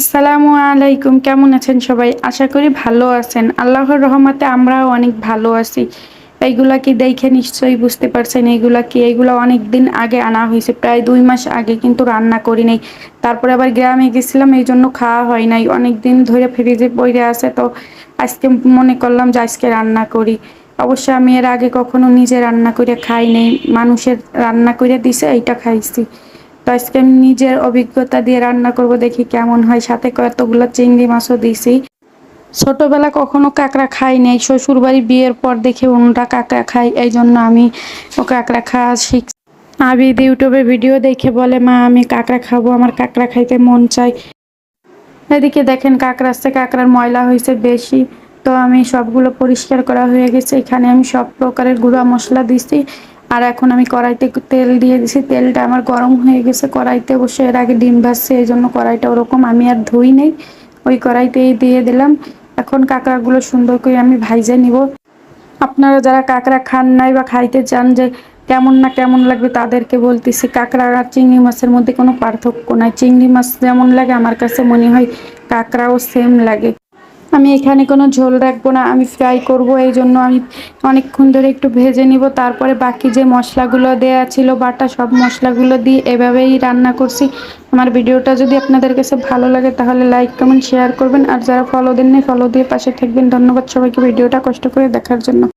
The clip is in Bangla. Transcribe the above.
আসসালামু আলাইকুম, কেমন আছেন সবাই? আশা করি ভালো আছেন। আল্লাহর রহমতে আমরাও অনেক ভালো আছি। এইগুলা কি দেখে নিশ্চয়ই বুঝতে পারছেন, এইগুলা কি? এইগুলা অনেক দিন আগে আনা হয়েছে, প্রায় দুই মাস আগে কিন্তু রান্না করি নাই। তারপরে আবার গ্রামে গেছিলাম এই জন্য খাওয়া হয় নাই। অনেক দিন ধরে ফ্রিজে পড়ে আছে, তো আজকে মনে করলাম যে আজকে রান্না করি। অবশ্য আমি এর আগে কখনো নিজে রান্না করে খাই নাই, মানুষের রান্না করে দিছে, এইটা খাইছি। তো আজকে আমি নিজের অভিজ্ঞতা দিয়ে রান্না করব, দেখি কেমন হয়। সাথে কতগুলো চিংড়ি মাছও দিছি ছোটবেলা কখনো কাঁকড়া খাই নাই। শ্বশুর বাড়ি বিয়ের পর দেখে অন্যরা কাঁকড়া খাই এই জন্য আমি ও কাঁকড়া খাওয়া শিখ আবিদ ইউটিউবে ভিডিও দেখে বলে, মা, আমি কাঁকড়া খাব। আমার কাঁকড়া খাইতে মন চাই এদিকে দেখেন, কাঁকড়া আসতে কাঁকড়ার ময়লা হয়েছে বেশি। তো আমি সবগুলো পরিষ্কার করা হয়ে গেছে। এখানে আমি সব প্রকারের গুঁড়া মশলা দিছি আর এখন আমি কড়াইতে তেল দিয়ে দিছি। তেলটা আমার গরম হয়ে গেছে। কড়াইতে বসে এর আগে ডিম ভাজছে, এই জন্য কড়াইটা ওরকম আমি আর ধুই নেই। ওই কড়াইতেই দিয়ে দিলাম। এখন কাঁকড়াগুলো সুন্দর করে আমি ভাইজে নিব। আপনারা যারা কাঁকড়া খান নাই বা খাইতে চান যে কেমন না কেমন লাগবে তাদেরকে বলতেছি, কাঁকড়া আর চিংড়ি মাছের মধ্যে কোনো পার্থক্য নাই। চিংড়ি মাছ যেমন লাগে, আমার কাছে মনে হয় কাঁকড়াও সেম লাগে। আমি এখানে কোনো ঝোল রাখব না, আমি ফ্রাই করব এই জন্য আমি অনেকক্ষণ ধরে একটু ভেজে নিব। তারপরে বাকি যে মশলাগুলো দেয়া ছিল, বাটা সব মশলাগুলো দিয়ে এভাবেই রান্না করছি। আমার ভিডিওটা যদি আপনাদের কাছে ভালো লাগে, তাহলে লাইক কমেন্ট শেয়ার করবেন। আর যারা ফলো দেননি ফলো দিয়ে পাশে থাকবেন। ধন্যবাদ সবাইকে ভিডিওটা কষ্ট করে দেখার জন্য।